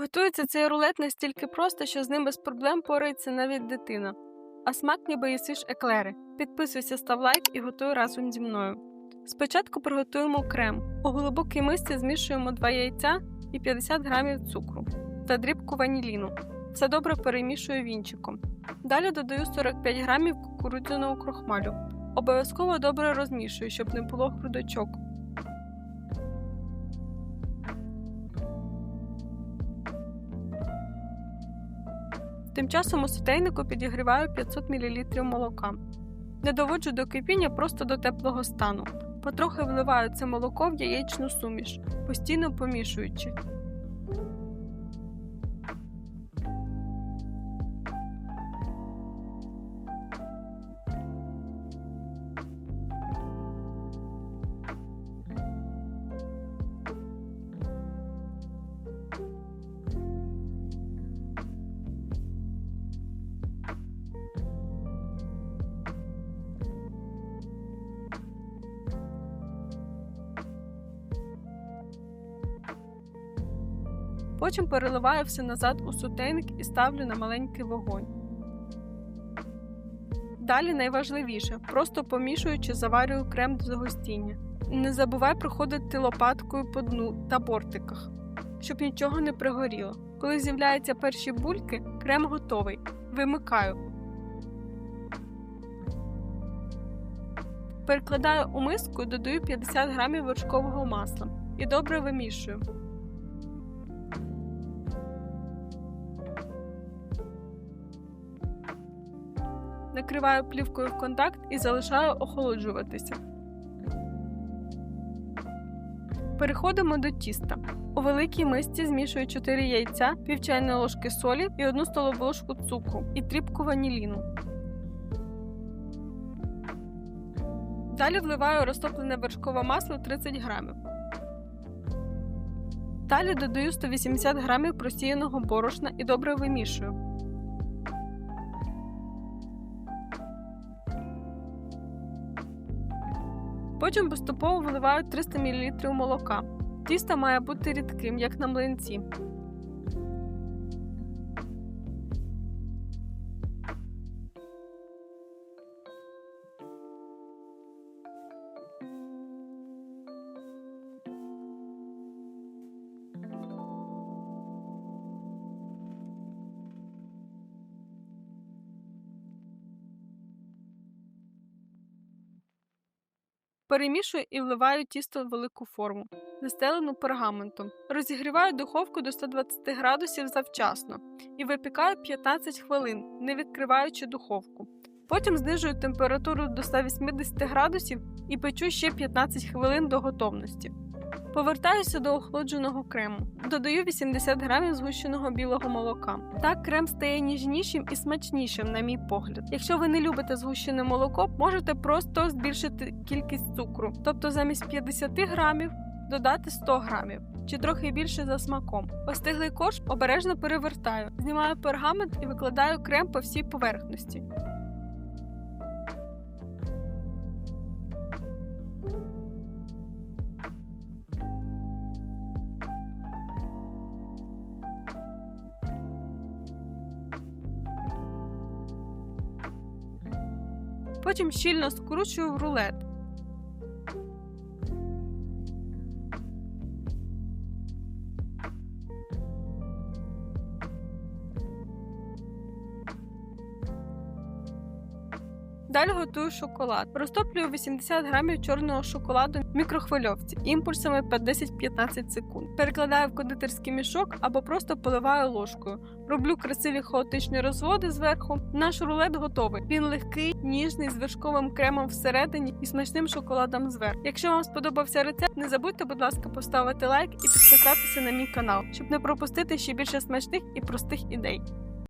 Готується цей рулет настільки просто, що з ним без проблем порається навіть дитина. А смак ніби їсиш еклери. Підписуйся, став лайк і готуй разом зі мною. Спочатку приготуємо крем. У глибокій мисці змішуємо 2 яйця і 50 грамів цукру та дрібку ваніліну. Все добре перемішую вінчиком. Далі додаю 45 грамів кукурудзяного крохмалю. Обов'язково добре розмішую, щоб не було грудочок. Тим часом у сотейнику підігріваю 500 мл молока. Не доводжу до кипіння просто до теплого стану. Потрохи вливаю це молоко в яєчну суміш, постійно помішуючи. Потім переливаю все назад у сотейник і ставлю на маленький вогонь. Далі найважливіше просто помішуючи, заварюю крем до загустіння. Не забувай проходити лопаткою по дну та бортиках, щоб нічого не пригоріло. Коли з'являються перші бульки, крем готовий. Вимикаю. Перекладаю у миску і додаю 50 грамів вершкового масла і добре вимішую. Накриваю плівкою в контакт і залишаю охолоджуватися. Переходимо до тіста. У великій мисці змішую 4 яйця, пів чайної ложки солі і 1 столову ложку цукру і тріпку ваніліну. Далі вливаю розтоплене вершкове масло 30 грамів. Далі додаю 180 грамів просіяного борошна і добре вимішую. Потім поступово вливають 300 мл молока. Тісто має бути рідким, як на млинці. Перемішую і вливаю тісто в велику форму, застелену пергаментом. Розігріваю духовку до 120 градусів завчасно і випікаю 15 хвилин, не відкриваючи духовку. Потім знижую температуру до 180 градусів і печу ще 15 хвилин до готовності. Повертаюся до охолодженого крему. Додаю 80 грамів згущеного білого молока. Так крем стає ніжнішим і смачнішим, на мій погляд. Якщо ви не любите згущене молоко, можете просто збільшити кількість цукру, тобто замість 50 грамів додати 100 грамів. Чи трохи більше за смаком. Остиглий корж обережно перевертаю, знімаю пергамент і викладаю крем по всій поверхності. Потім щільно скручую в рулет. Далі готую шоколад. Розтоплюю 80 грамів чорного шоколаду в мікрохвильовці імпульсами 10-15 секунд. Перекладаю в кондитерський мішок або просто поливаю ложкою. Роблю красиві хаотичні розводи зверху. Наш рулет готовий. Він легкий, ніжний, з вершковим кремом всередині і смачним шоколадом зверху. Якщо вам сподобався рецепт, не забудьте, будь ласка, поставити лайк і підписатися на мій канал, щоб не пропустити ще більше смачних і простих ідей.